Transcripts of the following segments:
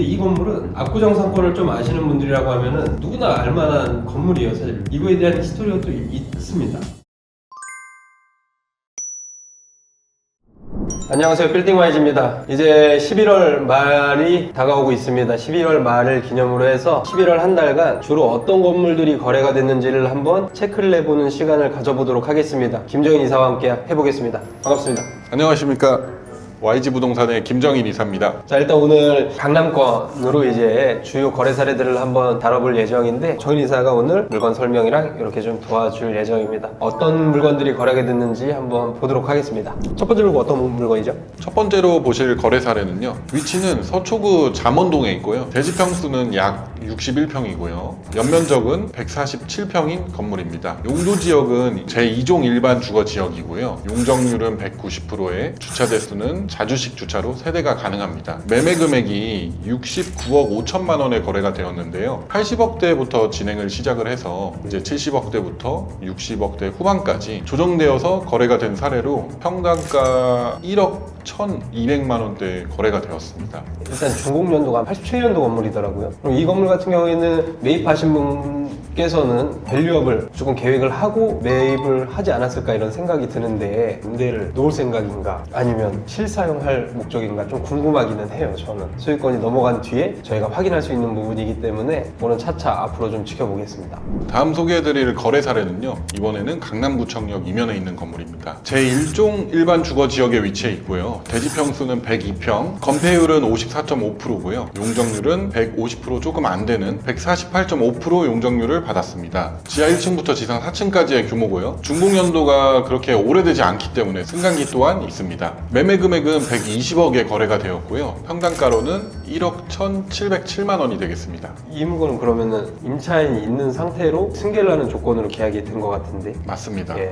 근데 이 건물은 압구정 상권을 좀 아시는 분들이라고 하면은 누구나 알만한 건물이에요 사실. 이거에 대한 히스토리가 또 있- 있습니다. 안녕하세요. 빌딩와이즈입니다. 이제 11월 말이 다가오고 있습니다. 11월 말을 기념으로 해서 11월 한 달간 주로 어떤 건물들이 거래가 됐는지를 한번 체크를 해보는 시간을 가져보도록 하겠습니다. 김정인 이사와 함께 해보겠습니다. 반갑습니다. 안녕하십니까 YG 부동산의 김정인 이사입니다. 자 일단 오늘 강남권으로 이제 주요 거래 사례들을 한번 다뤄볼 예정인데 정인 이사가 오늘 물건 설명이랑 이렇게 좀 도와줄 예정입니다 어떤 물건들이 거래가 됐는지 한번 보도록 하겠습니다 첫 번째 물건 어떤 물건이죠? 첫 번째로 보실 거래 사례는요. 위치는 서초구 잠원동에 있고요. 대지 평수는 약 61평이고요. 연면적은 147평인 건물입니다. 용도 지역은 제2종 일반 주거 지역이고요. 용적률은 190%에 주차 대수는 자주식 주차로 세대가 가능합니다. 매매 금액이 69억 5천만 원에 거래가 되었는데요. 80억대부터 진행을 시작을 해서 이제 70억대부터 60억대 후반까지 조정되어서 거래가 된 사례로 평당가 1억 1,200만 원대 거래가 되었습니다. 일단 중공년도가 87년도 건물이더라고요. 그럼 이 건물 같은 경우에는 매입하신 분께서는 밸류업을 조금 계획을 하고 매입을 하지 않았을까 이런 생각이 드는데 임대를 놓을 생각인가 아니면 실사 용할 목적인가 좀 궁금하기는 해요. 저는 소유권이 넘어간 뒤에 저희가 확인할 수 있는 부분이기 때문에 오늘 차차 앞으로 좀 지켜보겠습니다. 다음 소개해드릴 거래 사례는요. 이번에는 강남구청역 이면에 있는 건물입니다. 제1종 일반 주거 지역에 위치해 있고요. 대지 평수는 102평, 건폐율은 54.5%고요. 용적률은 150% 조금 안 되는 148.5% 용적률을 받았습니다. 지하 1층부터 지상 4층까지의 규모고요. 준공 연도가 그렇게 오래되지 않기 때문에 승강기 또한 있습니다. 매매 금액은 120억에 거래가 되었고요. 평당가로는 1억 1,707만 원이 되겠습니다. 이 물건은 그러면은 임차인이 있는 상태로 승계를 하는 조건으로 계약이 된 것 같은데. 맞습니다. 예.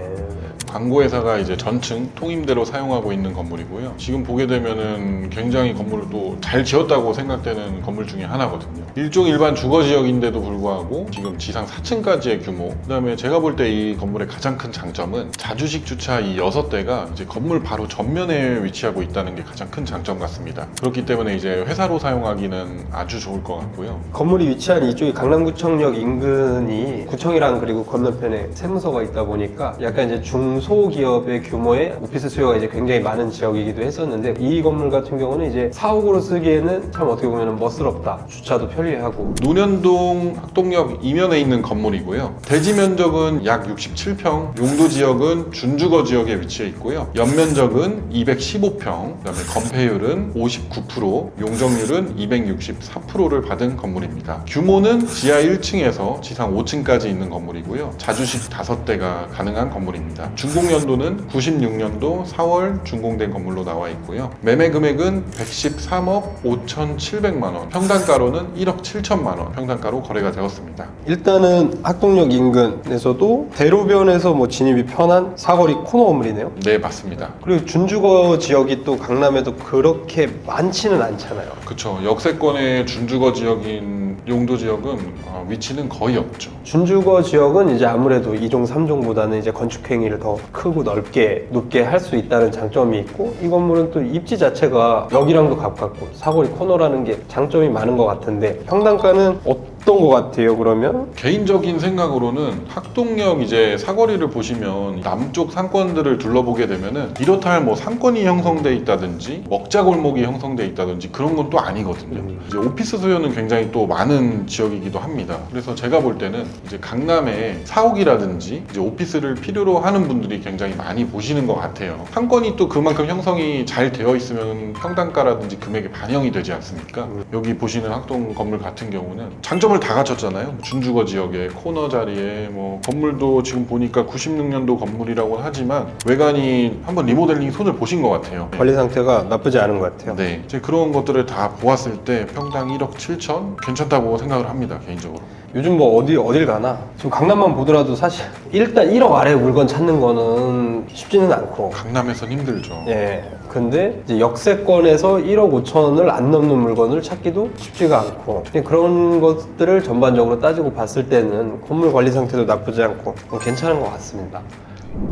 광고회사가 이제 전층 통임대로 사용하고 있는 건물이고요. 지금 보게 되면은 굉장히 건물을 또 잘 지었다고 생각되는 건물 중에 하나거든요. 일종 일반 주거 지역인데도 불구하고 지금 지상 4층까지의 규모. 그다음에 제가 볼 때 이 건물의 가장 큰 장점은 자주식 주차 이 6대가 이제 건물 바로 전면에 위치하고 있 다는 게 가장 큰 장점 같습니다. 그렇기 때문에 이제 회사로 사용하기는 아주 좋을 것 같고요. 건물이 위치한 이쪽이 강남구청역 인근이 구청이랑 그리고 건너편에 세무서가 있다 보니까 약간 이제 중소기업의 규모의 오피스 수요가 이제 굉장히 많은 지역이기도 했었는데 이 건물 같은 경우는 이제 사옥으로 쓰기에는 참 어떻게 보면 멋스럽다. 주차도 편리하고 논현동 학동역 이면에 있는 건물이고요. 대지 면적은 약 67평, 용도 지역은 준주거 지역에 위치해 있고요. 연면적은 215평, 그다음에 건폐율은 59%, 용적률은 264%를 받은 건물입니다. 규모는 지하 1층에서 지상 5층까지 있는 건물이고요. 자주식 5대가 가능한 건물입니다. 준공 연도는 96년도 4월 준공된 건물로 나와 있고요. 매매 금액은 113억 5,700만 원, 평당가로는 1억 7천만 원 평당가로 거래가 되었습니다. 일단은 학동역 인근에서도 대로변에서 뭐 진입이 편한 사거리 코너 건물이네요. 네, 맞습니다. 그리고 준주거 지역이 또 강남에도 그렇게 많지는 않잖아요. 그쵸. 역세권의 준주거 지역인 용도 지역은 어, 위치는 거의 없죠. 준주거 지역은 이제 아무래도 2종, 3종보다는 이제 건축 행위를 더 크고 넓게 높게 할 수 있다는 장점이 있고 이 건물은 또 입지 자체가 여기랑도 가깝고 사거리 코너라는 게 장점이 많은 것 같은데 평당가는 어떤 것 같아요 그러면? 개인적인 생각으로는 학동역 이제 사거리를 보시면 남쪽 상권들을 둘러보게 되면은 이렇다 할 뭐 상권이 형성돼 있다든지 먹자 골목이 형성돼 있다든지 그런 건 또 아니거든요. 음. 이제 오피스 수요는 굉장히 또 많은 지역이기도 합니다. 그래서 제가 볼 때는 이제 강남에 사옥이라든지 이제 오피스를 필요로 하는 분들이 굉장히 많이 보시는 것 같아요. 상권이 또 그만큼 형성이 잘 되어 있으면 평당가라든지 금액이 반영이 되지 않습니까? 여기 보시는 학동 건물 같은 경우는 장점 을 다 갖췄잖아요. 준주거 지역에 코너 자리에 뭐 건물도 지금 보니까 96년도 건물이라고 하지만 외관이 한번 리모델링 손을 보신 것 같아요. 관리 상태가 나쁘지 않은 것 같아요. 네, 이제 그런 것들을 다 보았을 때 평당 1억 7천 괜찮다고 생각을 합니다 개인적으로. 요즘 뭐 어디 어딜 가나 지금 강남만 보더라도 사실 일단 1억 아래 물건 찾는 거는 쉽지는 않고 강남에선 힘들죠. 예. 근데 이제 역세권에서 1억 5천을 안 넘는 물건을 찾기도 쉽지가 않고 그냥 그런 것들을 전반적으로 따지고 봤을 때는 건물 관리 상태도 나쁘지 않고 뭐 괜찮은 것 같습니다.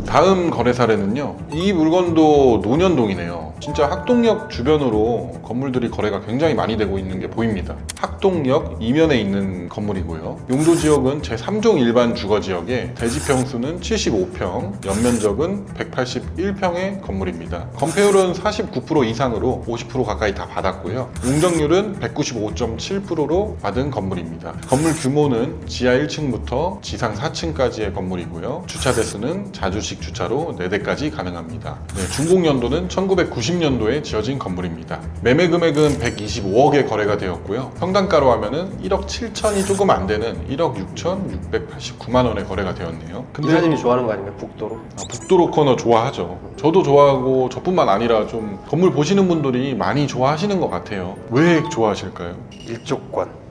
다음 거래 사례는요. 이 물건도 논현동이네요. 진짜 학동역 주변으로 건물들이 거래가 굉장히 많이 되고 있는 게 보입니다. 학동역 이면에 있는 건물이고요. 용도 지역은 제3종 일반 주거 지역에 대지 평수는 75평, 연면적은 181평의 건물입니다. 건폐율은 49% 이상으로 50% 가까이 다 받았고요. 용적률은 195.7%로 받은 건물입니다. 건물 규모는 지하 1층부터 지상 4층까지의 건물이고요. 주차 대수는 자 주식 주차로 4대까지 가능합니다. 네, 준공 연도는 1990년도에 지어진 건물입니다. 매매 금액은 125억에 거래가 되었고요. 평당가로 하면은 1억 7천이 조금 안 되는 1억 6,689만 원에 거래가 되었네요. 근데 이사님이 좋아하는 거 아닌가요? 북도로. 아, 북도로 코너 좋아하죠. 저도 좋아하고 저뿐만 아니라 좀 건물 보시는 분들이 많이 좋아하시는 것 같아요. 왜 좋아하실까요? 일조권.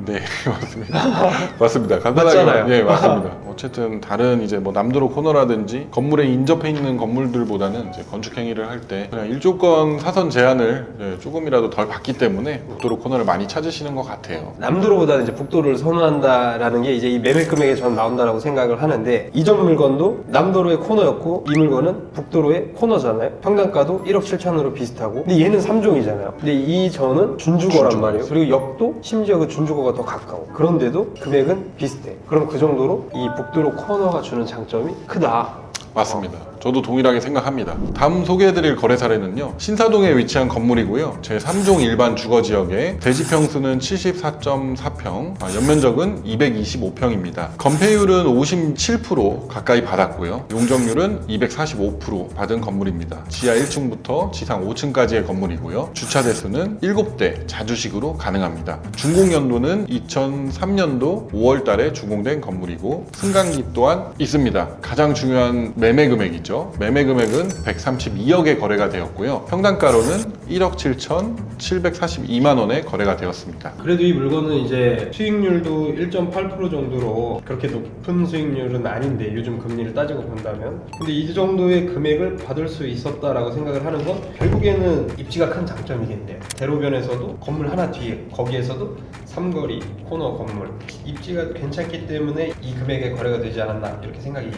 네 맞습니다. 맞습니다. 간단하게 맞잖아요. 말- 예 맞습니다. 어쨌든 다른 이제 뭐 남도로 코너라든지 건물에 인접해 있는 건물들보다는 이제 건축 행위를 할 때 그냥 일조권 사선 제한을 예, 조금이라도 덜 받기 때문에 북도로 코너를 많이 찾으시는 것 같아요. 남도로보다는 이제 북도를 선호한다라는 게 이제 이 매매 금액에 전 나온다라고 생각을 하는데 이전 물건도 남도로의 코너였고 이 물건은 북도로의 코너잖아요. 평당가도 1억 7천으로 비슷하고 근데 얘는 3종이잖아요. 근데 이 전은 준주거란 준주거. 말이에요. 그리고 역도 심지어 그 준주거가 더 가까워. 그런데도 금액은 비슷해. 그럼 그 정도로 이 북 도로 코너가 주는 장점이 크다. 맞습니다. 저도 동일하게 생각합니다. 다음 소개해드릴 거래 사례는요. 신사동에 위치한 건물이고요. 제3종 일반 주거 지역에 대지 평수는 74.4평, 아, 연면적은 225평입니다. 건폐율은 57% 가까이 받았고요. 용적률은 245% 받은 건물입니다. 지하 1층부터 지상 5층까지의 건물이고요. 주차 대수는 7대 자주식으로 가능합니다. 준공 연도는 2003년도 5월 달에 준공된 건물이고 승강기 또한 있습니다. 가장 중요한 매매 금액이죠. 매매 금액은 132억에 거래가 되었고요. 평당가로는 1억 7,742만 원에 거래가 되었습니다. 그래도 이 물건은 이제 수익률도 1.8% 정도로 그렇게 높은 수익률은 아닌데 요즘 금리를 따지고 본다면 근데 이 정도의 금액을 받을 수 있었다라고 생각을 하는 건 결국에는 입지가 큰 장점이겠네요 대로변에서도 건물 하나 뒤에 거기에서도 삼거리 코너 건물 입지가 괜찮기 때문에 이 금액에 거래가 되지 않았나 이렇게 생각이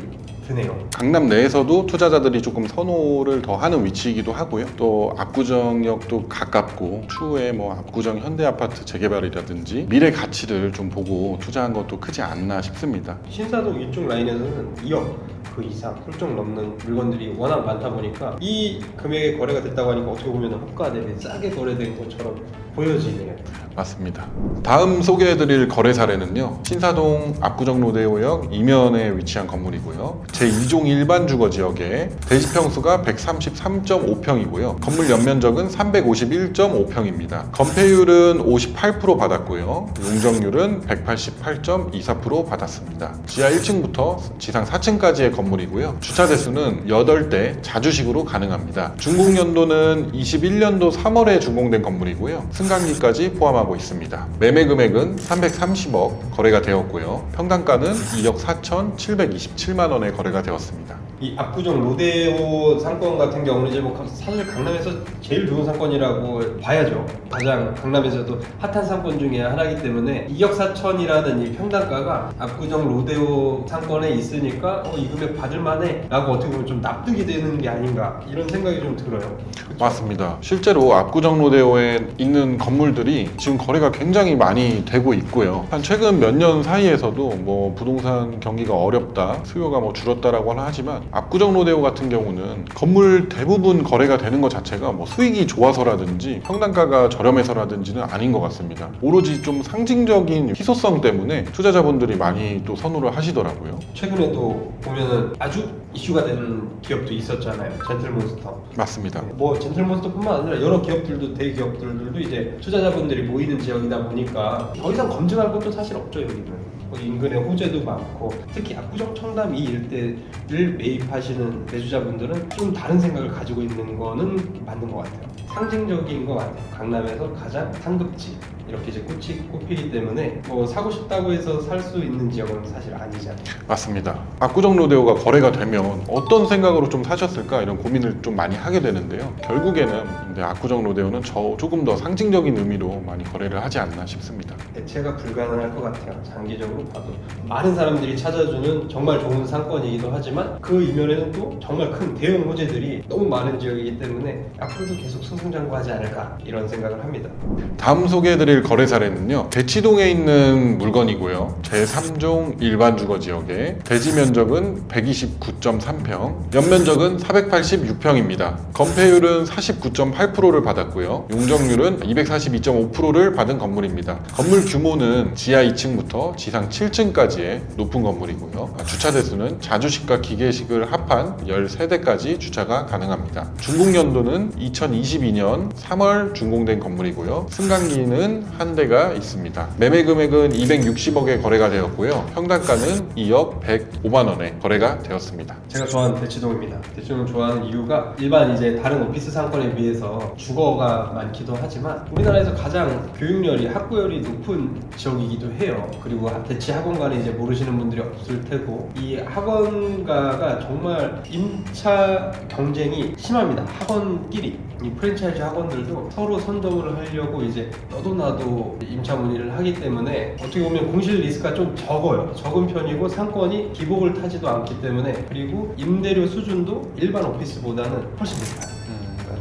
드네요 강남 내에서도 투자자들이 조금 선호를 더 하는 위치이기도 하고요. 또 압구정역도 가깝고 추후에 뭐 압구정 현대 아파트 재개발이라든지 미래 가치를 좀 보고 투자한 것도 크지 않나 싶습니다. 신사동 이쪽 라인에서는 2억 그 이상 훌쩍 넘는 물건들이 워낙 많다 보니까 이 금액에 거래가 됐다고 하니까 어떻게 보면 호가 대비 싸게 거래된 것처럼 보여지네요. 맞습니다. 다음 소개해드릴 거래 사례는요. 신사동 압구정 로데오역 이면에 위치한 건물이고요. 제2종 일반 주거 지역에 대지 평수가 133.5평이고요. 건물 연면적은 351.5평입니다. 건폐율은 58% 받았고요. 용적률은 188.24% 받았습니다. 지하 1층부터 지상 4층까지의 건물이고요. 주차 대수는 8대 자주식으로 가능합니다. 준공 연도는 21년도 3월에 준공된 건물이고요. 승강기까지 포함하고 있습니다. 매매 금액은 330억 거래가 되었고요. 평당가는 2억 4,727만 원에 거래가 되었습니다. 이 압구정 로데오 상권 같은 경우는 이제 뭐 사실 강남에서 제일 좋은 상권이라고 봐야죠. 가장 강남에서도 핫한 상권 중에 하나이기 때문에 2억 4천이라는 이 평당가가 압구정 로데오 상권에 있으니까 어, 이 금액 받을 만해 라고 어떻게 보면 좀 납득이 되는 게 아닌가 이런 생각이 좀 들어요. 맞습니다. 실제로 압구정 로데오에 있는 건물들이 지금 거래가 굉장히 많이 되고 있고요. 한 최근 몇 년 사이에서도 뭐 부동산 경기가 어렵다, 수요가 뭐 줄었다라고는 하지만 압구정 로데오 같은 경우는 건물 대부분 거래가 되는 것 자체가 뭐 수익이 좋아서라든지 평당가가 저렴해서라든지는 아닌 것 같습니다. 오로지 좀 상징적인 희소성 때문에 투자자분들이 많이 또 선호를 하시더라고요. 최근에도 보면은 아주 이슈가 되는 기업도 있었잖아요. 젠틀몬스터. 맞습니다. 뭐 젠틀몬스터뿐만 아니라 여러 기업들도 대기업들도 이제 투자자분들이 모이는 지역이다 보니까 더 이상 검증할 것도 사실 없죠 여기는. 인근에 호재도 많고 특히 압구정 청담 이 일대를 매입하시는 매수자분들은 좀 다른 생각을 가지고 있는 거는 맞는 것 같아요. 상징적인 것 같아요. 강남에서 가장 상급지 이렇게 이제 꽃이 꼽히기 때문에 뭐 사고 싶다고 해서 살 수 있는 지역은 사실 아니잖아요. 맞습니다. 압구정 로데오가 거래가 되면 어떤 생각으로 좀 사셨을까 이런 고민을 좀 많이 하게 되는데요. 결국에는 근데 압구정 로데오는 저 조금 더 상징적인 의미로 많이 거래를 하지 않나 싶습니다. 대체가 불가능할 것 같아요. 장기적으로 봐도 많은 사람들이 찾아주는 정말 좋은 상권이기도 하지만 그 이면에는 또 정말 큰 대형 호재들이 너무 많은 지역이기 때문에 앞으로도 계속 승 승장구하지 않을까 이런 생각을 합니다. 다음 소개해드릴 거래 사례는요. 대치동에 있는 물건이고요. 제3종 일반 주거 지역에 대지 면적은 129.3평, 연면적은 486평입니다. 건폐율은 49.8%를 받았고요. 용적률은 242.5%를 받은 건물입니다. 건물 규모는 지하 2층부터 지상 7층까지의 높은 건물이고요. 주차 대수는 자주식과 기계식을 합한 13대까지 주차가 가능합니다. 준공 연도는 2022년 3월 준공된 건물이고요. 승강기는 한 대가 있습니다. 매매 금액은 260억에 거래가 되었고요. 평당가는 2억 105만 원에 거래가 되었습니다. 제가 좋아하는 대치동입니다. 대치동을 좋아하는 이유가 일반 이제 다른 오피스 상권에 비해서 주거가 많기도 하지만 우리나라에서 가장 교육열이 학구열이 높은 지역이기도 해요. 그리고 대치 학원가는 이제 모르시는 분들이 없을 테고 이 학원가가 정말 임차 경쟁이 심합니다. 학원끼리 이 프랜차이즈 학원들도 서로 선점을 하려고 이제 너도 나도 임차 문의를 하기 때문에 어떻게 보면 공실 리스크가 좀 적어요. 적은 편이고 상권이 기복을 타지도 않기 때문에 그리고 임대료 수준도 일반 오피스보다는 훨씬 높아요.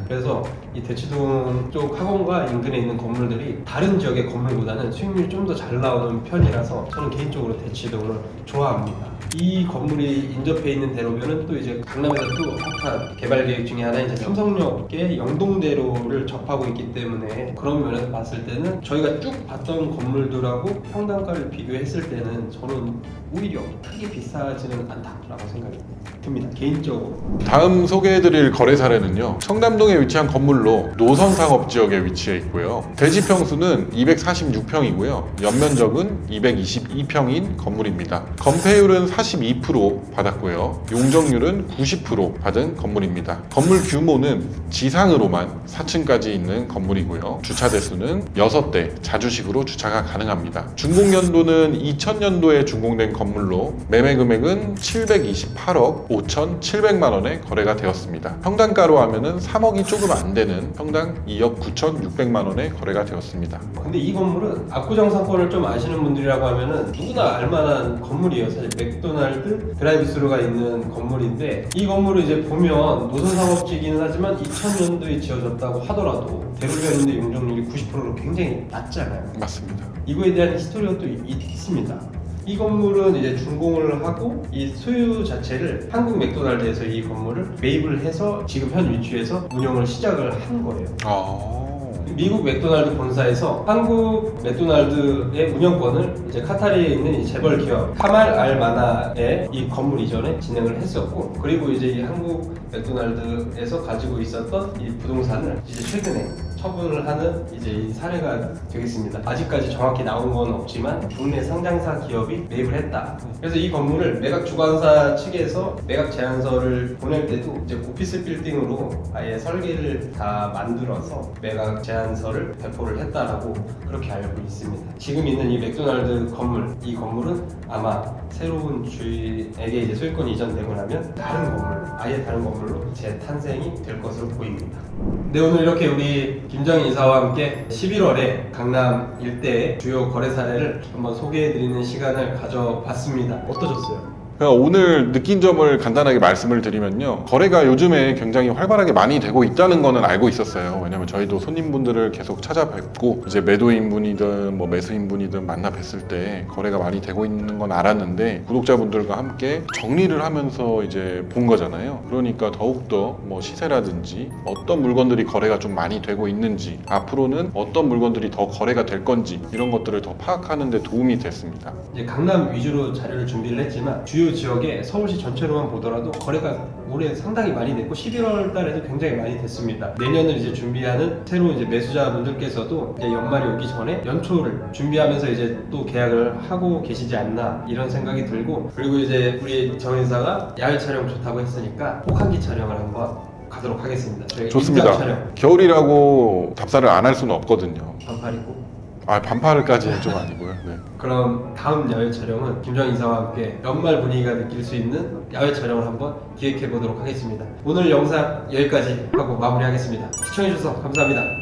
그래서 이 대치동 쪽 학원과 인근에 있는 건물들이 다른 지역의 건물보다는 수익률이 좀 더 잘 나오는 편이라서 저는 개인적으로 대치동을 좋아합니다. 이 건물이 인접해 있는 대로변은 또 이제 강남에서 또 핫한 개발 계획 중에 하나인 삼성역의 영동대로를 접하고 있기 때문에 그런 면에서 봤을 때는 저희가 쭉 봤던 건물들하고 평당가를 비교했을 때는 저는 오히려 크게 비싸지는 않다라고 생각이 듭니다. 개인적으로. 다음 소개해드릴 거래 사례는요. 청담동에 위치한 건물로 노선 상업 지역에 위치해 있고요. 대지 평수는 246평이고요. 연면적은 222평인 건물입니다. 건폐율은 42% 받았고요. 용적률은 90% 받은 건물입니다. 건물 규모는 지상으로만 4층까지 있는 건물이고요. 주차 대수는 6대 자주식으로 주차가 가능합니다. 준공 연도는 2000년도에 준공된 건물로 매매 금액은 728억 5,700만 원에 거래가 되었습니다. 평당가로 하면은 3억이 조금 안 되는 평당 2억 9,600만 원에 거래가 되었습니다. 근데 이 건물은 압구정 상권을 좀 아시는 분들이라고 하면은 누구나 알만한 건물이에요. 사실 맥도날드 드라이브스루가 있는 건물인데 이 건물을 이제 보면 노선 상업지기는 하지만 2000년도에 지어졌다고 하더라도 대로변인데 용적률이 90%로 굉장히 낮잖아요. 맞습니다. 이거에 대한 히스토리가 또 있- 있습니다. 이 건물은 이제 준공을 하고 이 소유 자체를 한국 맥도날드에서 이 건물을 매입을 해서 지금 현 위치에서 운영을 시작을 한 거예요. 아. 미국 맥도날드 본사에서 한국 맥도날드의 운영권을 이제 카타르에 있는 이 재벌 기업 카말 알 마나의 이 건물 이전에 진행을 했었고 그리고 이제 이 한국 맥도날드에서 가지고 있었던 이 부동산을 이제 최근에 처분을 하는 이제 이 사례가 되겠습니다. 아직까지 정확히 나온 건 없지만 국내 상장사 기업이 매입을 했다. 그래서 이 건물을 매각 주관사 측에서 매각 제안서를 보낼 때도 이제 오피스 빌딩으로 아예 설계를 다 만들어서 매각 제안서를 배포를 했다라고 그렇게 알고 있습니다. 지금 있는 이 맥도날드 건물, 이 건물은 아마 새로운 주인에게 이제 소유권이 이전되고 나면 다른 건물, 아예 다른 건물로 재탄생이 될 것으로 보입니다. 네 오늘 이렇게 우리 김정희 이사와 함께 11월에 강남 일대의 주요 거래 사례를 한번 소개해드리는 시간을 가져봤습니다. 어떠셨어요? 그러니까 오늘 느낀 점을 간단하게 말씀을 드리면요. 거래가 요즘에 굉장히 활발하게 많이 되고 있다는 거는 알고 있었어요. 왜냐면 저희도 손님분들을 계속 찾아뵙고 이제 매도인분이든 뭐 매수인분이든 만나 뵀을 때 거래가 많이 되고 있는 건 알았는데 구독자분들과 함께 정리를 하면서 이제 본 거잖아요. 그러니까 더욱더 뭐 시세라든지 어떤 물건들이 거래가 좀 많이 되고 있는지 앞으로는 어떤 물건들이 더 거래가 될 건지 이런 것들을 더 파악하는 데 도움이 됐습니다. 이제 강남 위주로 자료를 준비를 했지만 주요 지역에 서울시 전체로만 보더라도 거래가 올해 상당히 많이 됐고 11월 달에도 굉장히 많이 됐습니다. 내년을 이제 준비하는 새로운 이제 매수자분들께서도 이제 연말이 오기 전에 연초를 준비하면서 이제 또 계약을 하고 계시지 않나 이런 생각이 들고 그리고 이제 우리 정인사가 야외 촬영 좋다고 했으니까 혹한기 촬영을 한번 가도록 하겠습니다. 저희 좋습니다. 촬영 겨울이라고 답사를 안 할 수는 없거든요. 반팔 입고. 아 반팔까지는 좀 아니고요. 네. 그럼 다음 야외 촬영은 김정 이사와 함께 연말 분위기가 느낄 수 있는 야외 촬영을 한번 기획해 보도록 하겠습니다. 오늘 영상 여기까지 하고 마무리하겠습니다. 시청해 주셔서 감사합니다.